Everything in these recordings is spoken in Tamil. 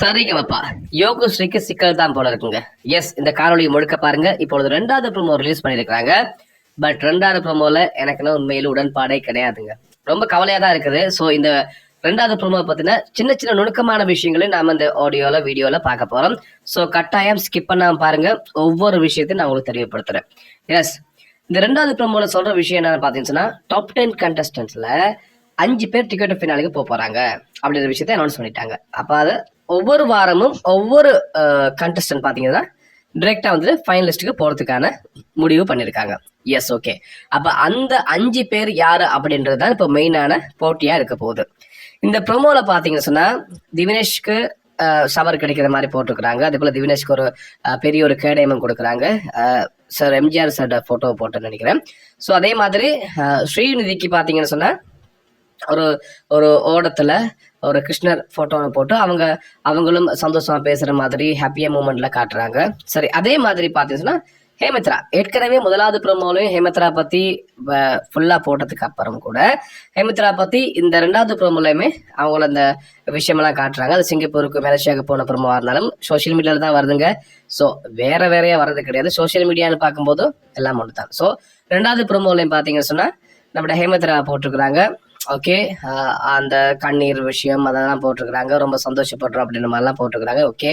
சரிங்கப்பா யோகஸ்ரீக்கு சிக்கல் தான் போல இருக்குங்க. எஸ் இந்த காணொளி முழுக்க பாருங்க. இப்பொழுது ரெண்டாவது ப்ரோமோ ரிலீஸ் பண்ணியிருக்காங்க பட் ரெண்டாவது ப்ரோமோல எனக்குன்னா உண்மையில் உடன்பாடே கிடையாதுங்க. ரொம்ப கவலையா தான் இருக்குது. ஸோ இந்த ரெண்டாவது ப்ரோமோ பார்த்தீங்கன்னா சின்ன சின்ன நுணுக்கமான விஷயங்களையும் நாம இந்த ஆடியோல வீடியோல பார்க்க போறோம். ஸோ கட்டாயம் ஸ்கிப் பண்ணாம பாருங்க. ஒவ்வொரு விஷயத்தையும் நான் உங்களுக்கு தெரியப்படுத்துறேன். எஸ் இந்த ரெண்டாவது ப்ரோமோல சொல்ற விஷயம் என்னன்னு பாத்தீங்கன்னா டாப் டென் கண்டஸ்டன்ஸ்ல அஞ்சு பேர் டிக்கெட் ஃபினாலுக்கு போக போறாங்க அப்படின்ற விஷயத்தை அனௌன்ஸ் பண்ணிட்டாங்க. அப்ப அது ஒவ்வொரு வாரமும் ஒவ்வொரு கண்டஸ்டன்ட் பாத்தீங்கன்னா டிரெக்டா வந்து ஃபைனலிஸ்ட்டுக்கு போறதுக்கான முடிவு பண்ணிருக்காங்க. எஸ் ஓகே அப்ப அந்த அஞ்சு பேர் யாரு அப்படின்றது தான் இப்போ மெயினான போட்டியா இருக்க போகுது. இந்த ப்ரோமோல பார்த்தீங்கன்னு சொன்னா திவினேஷ்க்கு சவர் கிடைக்கிற மாதிரி போட்டிருக்கிறாங்க. அதே போல திவினேஷ்க்கு ஒரு பெரிய ஒரு கேடயமும் கொடுக்குறாங்க. சார் எம்ஜிஆர் சார் ஃபோட்டோவை போட்டோன்னு நினைக்கிறேன். ஸோ அதே மாதிரி ஸ்ரீநிதிக்கு பார்த்தீங்கன்னு சொன்னா ஒரு ஒரு ஓடத்துல ஒரு கிருஷ்ணர் போட்டோவை போட்டு அவங்க அவங்களும் சந்தோஷமா பேசுற மாதிரி ஹாப்பியா மூமெண்ட்ல காட்டுறாங்க. சரி அதே மாதிரி பாத்தீங்கன்னா ஹேமித்ரா. ஏற்கனவே முதலாவது ப்ரோமோலையும் ஹேமித்ரா பத்தி ஃபுல்லா போட்டதுக்கு அப்புறம் கூட ஹேமித்ரா பத்தி இந்த ரெண்டாவது ப்ரோமோலையுமே அவங்கள அந்த விஷயமெல்லாம் காட்டுறாங்க. அது சிங்கப்பூருக்கு மலேசியாவுக்கு போன ப்ரோமோவா இருந்தாலும் சோஷியல் மீடியால தான் வருதுங்க. ஸோ வேற வேறையா வர்றது கிடையாது. சோஷியல் மீடியான்னு பார்க்கும்போது எல்லாம் ஒன்று தான் ஸோ ரெண்டாவது ப்ரோமோலையும் பார்த்தீங்கன்னு சொன்னா நம்மளோட ஹேமத்ரா போட்டிருக்கிறாங்க. ஓகே அந்த கண்ணீர் விஷயம் அதெல்லாம் போட்டிருக்கிறாங்க. ரொம்ப சந்தோஷப்படுறோம் அப்படின்ற மாதிரிலாம் போட்டிருக்கிறாங்க. ஓகே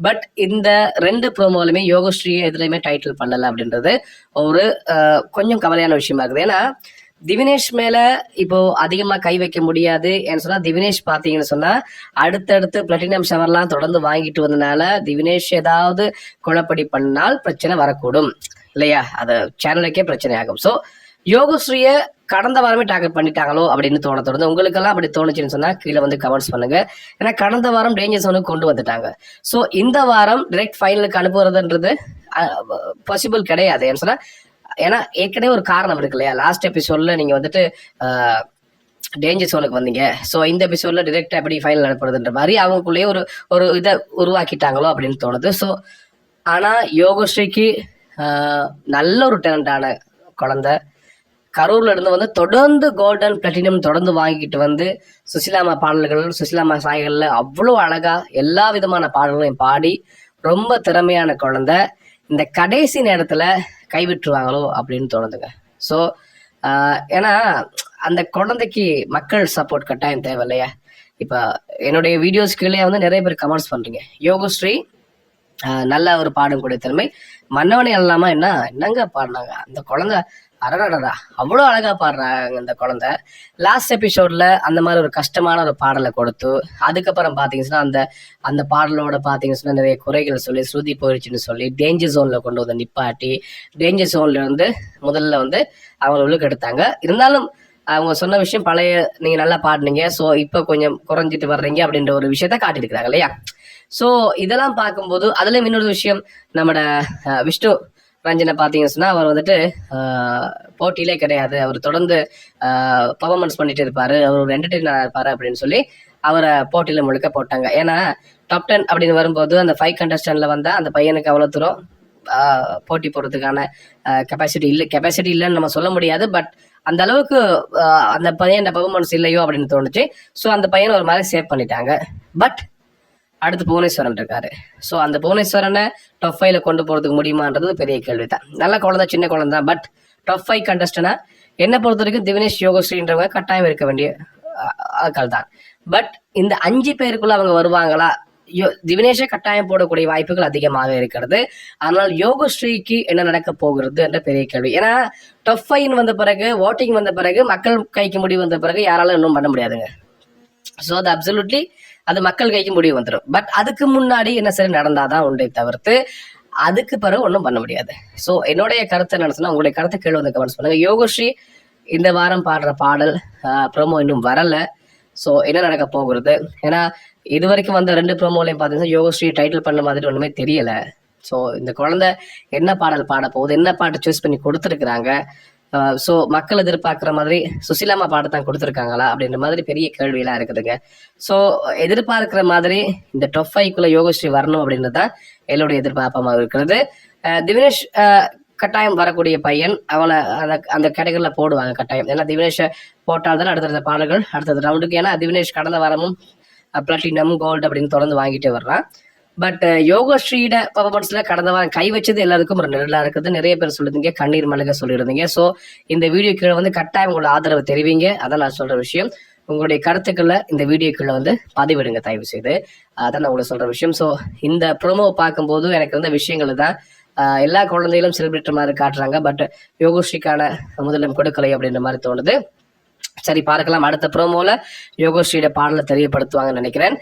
பட் இந்த ரெண்டு ப்ரோமோலையுமே யோகஸ்ரீ எதுலையுமே டைட்டில் பண்ணலை அப்படின்றது ஒரு கொஞ்சம் கவலையான விஷயமா இருக்குது. ஏன்னா திவினேஷ் மேல இப்போ அதிகமா கை வைக்க முடியாது. ஏன்னு சொன்னா திவினேஷ் பாத்தீங்கன்னு சொன்னா அடுத்தடுத்து பிளாட்டினம் ஷவர்லாம் தொடர்ந்து வாங்கிட்டு வந்தனால திவினேஷ் ஏதாவது குழப்படி பண்ணால் பிரச்சனை வரக்கூடும். இல்லையா? அது சேனலுக்கே பிரச்சனை ஆகும் ஸோ யோகஸ்ரீய கடந்த வாரமே டார்கெட் பண்ணிட்டாங்களோ அப்படின்னு தோண தோணுது. உங்களுக்கெல்லாம் அப்படி தோணுச்சுன்னு சொன்னா கீழே வந்து கமெண்ட்ஸ் பண்ணுங்க. ஏன்னா கடந்த வாரம் டேஞ்சர் சோனுக்கு கொண்டு வந்துட்டாங்க. ஸோ இந்த வாரம் டிரெக்ட் ஃபைனலுக்கு அனுப்புறதுன்றது பாசிபிள் கிடையாது. ஏன்னு சொன்னா ஏன்னா ஏற்கனவே ஒரு காரணம் இருக்கு இல்லையா? லாஸ்ட் எபிசோட்ல நீங்க வந்துட்டு டேஞ்சர் சோனுக்கு வந்தீங்க. ஸோ இந்த எபிசோட்ல டிரெக்டா எப்படி ஃபைனல் அனுப்புறதுன்ற மாதிரி அவங்களுக்குள்ளேயே ஒரு ஒரு இதை உருவாக்கிட்டாங்களோ அப்படின்னு தோணுது. ஸோ ஆனா யோகஸ்ரீக்கு நல்ல ஒரு டேலண்டான குழந்தை கரூர்ல இருந்து வந்து தொடர்ந்து கோல்டன் பிளாட்டினம் தொடர்ந்து வாங்கிக்கிட்டு வந்து சுசிலாமா பாடல்கள் சுசிலாமா சாய்கள்ல அவ்வளோ அழகா எல்லா விதமான பாடல்களையும் பாடி ரொம்ப திறமையான குழந்தை. இந்த கடைசி நேரத்துல கைவிட்டுருவாங்களோ அப்படின்னு தோணுதுங்க. ஸோ ஏன்னா அந்த குழந்தைக்கு மக்கள் சப்போர்ட் கட்டாயம் தேவை இல்லையா இப்போ என்னுடைய வீடியோஸ் கீழே வந்து நிறைய பேர் கமெண்ட்ஸ் பண்றீங்க. யோகஸ்ரீ நல்ல ஒரு பாடும் கூடிய திறமை. மன்னவனை இல்லாமல் என்ன என்னங்க பாடினாங்க? அந்த குழந்தை அரடடா அவ்வளோ அழகாக பாடுறாங்க இந்த குழந்தை. லாஸ்ட் எபிசோடில் அந்த மாதிரி ஒரு கஷ்டமான ஒரு பாடலை கொடுத்து அதுக்கப்புறம் பார்த்தீங்கன்னா அந்த அந்த பாடலோட பார்த்தீங்கன்னா நிறைய குறைகள் சொல்லி ஸ்ருதி போயிடுச்சுன்னு சொல்லி டேஞ்சர் ஜோனில் கொண்டு வந்து நிப்பாட்டி டேஞ்சர் ஜோன்லேருந்து முதல்ல வந்து அவங்க உள்ளுக்கு எடுத்தாங்க இருந்தாலும் அவங்க சொன்ன விஷயம் பழைய நீங்கள் நல்லா பாடினீங்க ஸோ இப்போ கொஞ்சம் குறைஞ்சிட்டு வர்றீங்க அப்படின்ற ஒரு விஷயத்த காட்டியிருக்கிறாங்க இல்லையா? ஸோ இதெல்லாம் பார்க்கும்போது அதுலேயும் இன்னொரு விஷயம் நம்மட விஷ்ணு ரஞ்சனை பார்த்தீங்கன்னு அவர் வந்துட்டு போட்டியிலே கிடையாது. அவர் தொடர்ந்து பர்ஃபார்மன்ஸ் பண்ணிட்டு இருப்பாரு. அவர் ஒரு என்டர்டெயினராக இருப்பாரு அப்படின்னு சொல்லி அவரை போட்டியில் முழுக்க போட்டாங்க. ஏன்னா டாப் டென் அப்படின்னு வரும்போது அந்த ஃபைவ் கண்டஸ்டன்ட்ல வந்தால் அந்த பையனுக்கு அவ்வளோ தூரம் போட்டி போடுறதுக்கான கெப்பாசிட்டி இல்லை கெப்பாசிட்டி இல்லைன்னு நம்ம சொல்ல முடியாது. பட் அந்த அளவுக்கு அந்த பையன் பர்ஃபார்மன்ஸ் இல்லையோ அப்படின்னு தோணுச்சு. ஸோ அந்த பையனை ஒரு மாதிரி சேவ் பண்ணிட்டாங்க. பட் அடுத்து புவனேஸ்வரன் இருக்காரு. ஸோ அந்த புவனேஸ்வரனை டாப் ஃபைவ்ல கொண்டு போகிறதுக்கு முடியுமான்றது பெரிய கேள்வி தான் நல்ல குழந்தை சின்ன குழந்தை தான் பட் டஃப் ஃபைவ் கண்டஸ்டனா என்ன பொறுத்த வரைக்கும் திவினேஷ் யோகஸ்ரீன்றவங்க கட்டாயம் இருக்க வேண்டிய ஆட்கள் தான் பட் இந்த அஞ்சு பேருக்குள்ள அவங்க வருவாங்களா? யோ திவினேஷை கட்டாயம் போடக்கூடிய வாய்ப்புகள் அதிகமாக இருக்கிறது. ஆனால் யோகஸ்ரீக்கு என்ன நடக்க போகிறது என்ற பெரிய கேள்வி. ஏன்னா டாப் ஃபைவ் வந்த பிறகு ஓட்டிங் வந்த பிறகு மக்கள் கைக்கு முடிவு வந்த பிறகு யாராலும் இன்னும் பண்ண முடியாதுங்க. ஸோ அது அப்சல்யூட்லி அது மக்கள் கைக்கு முடிவு வந்துடும் பட் அதுக்கு முன்னாடி என்ன சரி நடந்தாதான் உண்டை தவிர்த்து அதுக்கு பிறகு ஒன்றும் பண்ண முடியாது. ஸோ என்னுடைய கருத்து என்ன உங்களுடைய கருத்தை கேள்வி வந்து கமெண்ட்ஸ் பண்ணுங்க. யோகஸ்ரீ இந்த வாரம் பாடுற பாடல் ப்ரோமோ இன்னும் வரல. ஸோ என்ன நடக்க போகிறது? ஏன்னா இது வரைக்கும் வந்த ரெண்டு ப்ரோமோலையும் பார்த்தீங்கன்னா யோகஸ்ரீ டைட்டில் பண்ண மாதிரி ஒன்றுமே தெரியலை. ஸோ இந்த குழந்தை என்ன பாடல் பாட போகுது என்ன பாட்டு சூஸ் பண்ணி கொடுத்துருக்குறாங்க ஸோ மக்கள் எதிர்பார்க்குற மாதிரி சுசிலாமா பாட்டு தான் கொடுத்துருக்காங்களா அப்படின்ற மாதிரி பெரிய கேள்வியெல்லாம் இருக்குதுங்க. ஸோ எதிர்பார்க்குற மாதிரி இந்த டொஃப் ஐக்குள்ள யோகஸ்ரீ வரணும் அப்படின்றது தான் என்னுடைய எதிர்பார்ப்பமாக இருக்கிறது. திவினேஷ் கட்டாயம் வரக்கூடிய பையன் அவனை அந்த அந்த கேட்டகரியில் போடுவாங்க கட்டாயம். ஏன்னா திவினேஷை போட்டால் தான் அடுத்தடுத்த பாடல்கள் அடுத்தடுத்த ரவுண்டுக்கு ஏன்னா திவினேஷ் கடந்த வாரமும் பிளாட்டினம் கோல்டு அப்படின்னு தொடர்ந்து வாங்கிட்டே வர்றான். பட் யோகஸ்ரீட பர்ஃபார்மன்ஸ்ல கடந்த வாரம் கை வச்சது எல்லாருக்கும் ஒரு நல்லா இருக்குது. நிறைய பேர் சொல்லிருந்தீங்க கண்ணீர் மலக சொல்லியிருந்தீங்க ஸோ இந்த வீடியோ கீழே வந்து கட்டாயம் உங்களோட ஆதரவு தெரிவிங்க. அதான் நான் சொல்ற விஷயம். உங்களுடைய கருத்துக்களை இந்த வீடியோ கீழே வந்து பதிவிடுங்க தயவு செய்து. அதான் நான் உங்களுக்கு சொல்ற விஷயம். ஸோ இந்த ப்ரோமோவை பார்க்கும்போது எனக்கு இருந்த விஷயங்கள் தான் எல்லா குழந்தைகளும் செலிப்ரேட்டர் மாதிரி காட்டுறாங்க. பட் யோகஸ்ரீக்கான முதலிடம் கொடுக்கலை அப்படின்ற மாதிரி தோணுது. சரி பார்க்கலாம். அடுத்த ப்ரோமோல யோகஸ்ரீயோட பாடலை தெரியப்படுத்துவாங்கன்னு நினைக்கிறேன்.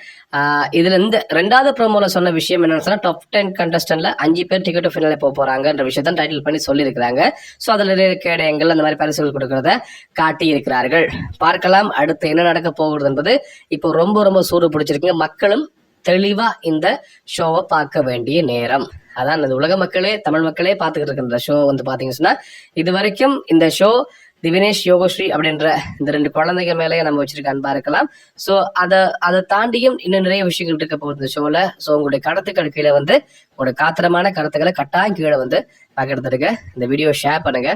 இதுல இந்த ரெண்டாவது ப்ரோமோல சொன்ன விஷயம் என்னன்னு சொன்னா டாப் டென் கண்டஸ்டன்ட்ல அஞ்சு பேர் டிக்கெட் ஃபினாலே போக போறாங்கன்ற விஷயத்த டைட்டில் பண்ணி சொல்லியிருக்கிறாங்க. ஸோ அதுல நிறைய எங்கள் அந்த மாதிரி பரிசுகள் கொடுக்கறத காட்டி இருக்கிறார்கள் பார்க்கலாம் அடுத்து என்ன நடக்க போகிறது என்பது இப்போ ரொம்ப ரொம்ப சூடு பிடிச்சிருக்குங்க. மக்களும் தெளிவா இந்த ஷோவை பார்க்க வேண்டிய நேரம். அதான் இந்த உலக மக்களே தமிழ் மக்களே பார்த்துக்கிட்டு இருக்கிற ஷோ வந்து பாத்தீங்கன்னா சொன்னா இது வரைக்கும் இந்த ஷோ திவினேஷ் யோகஸ்ரீ அப்படின்ற இந்த ரெண்டு குழந்தைங்க மேலேயே நம்ம வச்சிருக்க அன்பா இருக்கலாம். ஸோ அதை அதை தாண்டியும் இன்னும் நிறைய விஷயங்கள் இருக்க போகுது இந்த ஷோல ஸோ உங்களுடைய கருத்துக்கள் கீழே வந்து உங்களுடைய காத்திரமான கருத்துக்களை கட்டாயம் கீழே வந்து பகிர்ந்துருங்க. இந்த வீடியோ ஷேர் பண்ணுங்க.